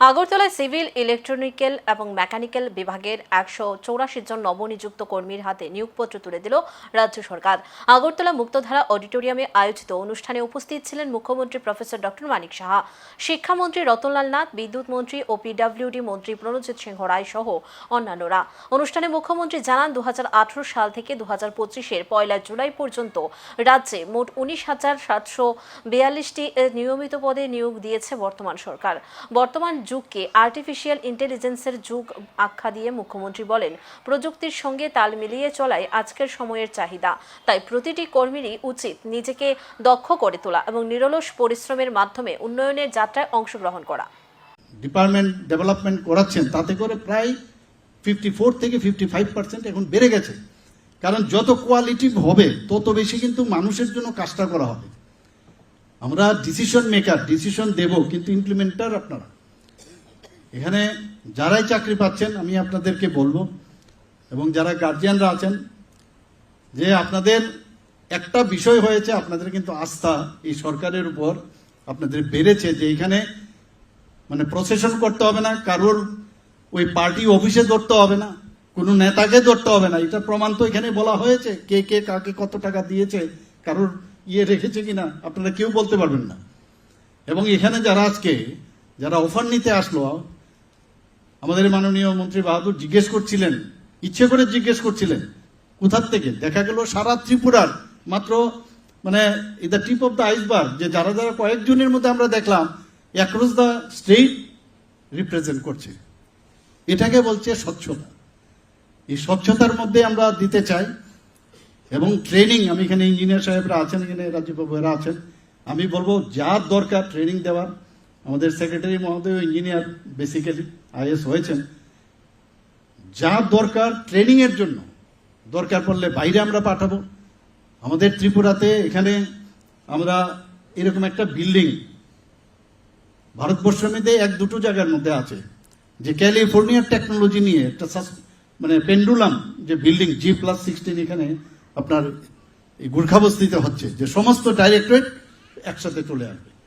আগরতলায় civil, electronical এবং mechanical বিভাগের একশো চৌরাশি জন নবনিযুক্ত কর্মীর হাতে নিয়োগপত্র তুলে দিল রাজ্য সরকার। আগরতলা মুক্তধারা অডিটোরিয়ামে আয়োজিত অনুষ্ঠানে উপস্থিত ছিলেন মুখ্যমন্ত্রী প্রফেসর ডক্টর মানিক সাহা, শিক্ষামন্ত্রী রতনলাল নাথ, বিদ্যুৎ মন্ত্রী ও পিডব্লিউডি মন্ত্রী প্রণজিৎ সিংহ রায় সহ অন্যান্যরা। অনুষ্ঠানে মুখ্যমন্ত্রী জানান দু হাজার আঠারো সাল থেকে দু হাজার পঁচিশের পয়লা জুলাই পর্যন্ত রাজ্যে মোট উনিশ হাজার সাতশো বিয়াল্লিশটি নিয়মিত পদে নিয়োগ দিয়েছে বর্তমান সরকার। বর্তমান যুগকে আর্টিফিশিয়াল ইন্টেলিজেন্সের যুগ আখ্যা দিয়ে মুখ্যমন্ত্রী বলেন, প্রযুক্তির সঙ্গে তাল মিলিয়ে চলাই আজকের সময়ের চাহিদা। তাই প্রতিটি কর্মীরই উচিত নিজেকে দক্ষ করে তোলা এবং নিরলস পরিশ্রমের মাধ্যমে উন্নয়নের যাত্রায় অংশগ্রহণ করা। ডিপার্টমেন্ট ডেভেলপমেন্ট করাচ্ছেন, তাতে করে প্রায় ফিফটি ফোর থেকে ফিফটি ফাইভ পার্সেন্ট এখন বেড়ে গেছে। কারণ যত কোয়ালিটি হবে, তত বেশি কিন্তু মানুষের জন্য কাজটা করা হবে। আমরা ডিসিশন মেকার ডিসিশন দেব, কিন্তু ইমপ্লিমেন্টার আপনারা। এখানে যারাই চাকরি পাচ্ছেন, আমি আপনাদেরকে বলব, এবং যারা গার্জিয়ানরা আছেন, যে আপনাদের একটা বিষয় হয়েছে, আপনাদের কিন্তু আস্থা এই সরকারের উপর আপনাদের বেড়েছে, যে এখানে মানে প্রসেশন করতে হবে না, কারোর ওই পার্টি অফিসে ধরতে হবে না, কোনো নেতাকে ধরতে হবে না, এটা প্রমাণ তো এখানে বলা হয়েছে, কে কে কাকে কত টাকা দিয়েছে, কারোর ইয়ে রেখেছে কিনা, আপনারা কেউ বলতে পারবেন না। এবং এখানে যারা আজকে, যারা অফার নিতে আসলো আমাদের মাননীয় মন্ত্রী বাহাদুর জিজ্ঞেস করছিলেন, ইচ্ছে করে জিজ্ঞেস করছিলেন, কোথার থেকে? দেখা গেল সারা ত্রিপুরার, মাত্র মানে the tip of the iceberg যে যারা যারা কয়েকজনের মধ্যে আমরা দেখলাম অ্যাক্রস দ্য স্টেট রিপ্রেজেন্ট করছে। এটাকে বলছে স্বচ্ছতা। এই স্বচ্ছতার মধ্যে আমরা দিতে চাই, এবং ট্রেনিং আমি এখানে ইঞ্জিনিয়ার সাহেবরা আছেন, এখানে রাজ্যবাবুরা আছেন, আমি বলব যা দরকার ট্রেনিং দেওয়ার আমাদের সেক্রেটারি মহোদয় ইঞ্জিনিয়ার বেসিক্যালি আইএস হয়েছেন। যা দরকার ট্রেনিং এর জন্য। দরকার পড়লে বাইরে আমরা পাঠাবো। আমাদের ত্রিপুরাতে এখানে আমরা এরকম একটা বিল্ডিং ভারতবর্ষের মধ্যে এক দুটো জায়গার মধ্যে আছে, যে ক্যালিফোর্নিয়ার টেকনোলজি নিয়ে একটা মানে পেন্ডুলাম যে বিল্ডিং জি প্লাস সিক্সটিন এখানে আপনার এই গুর্খাবস্তিতে হচ্ছে, যে সমস্ত ডাইরেক্টরেট একসাথে চলে আসবে।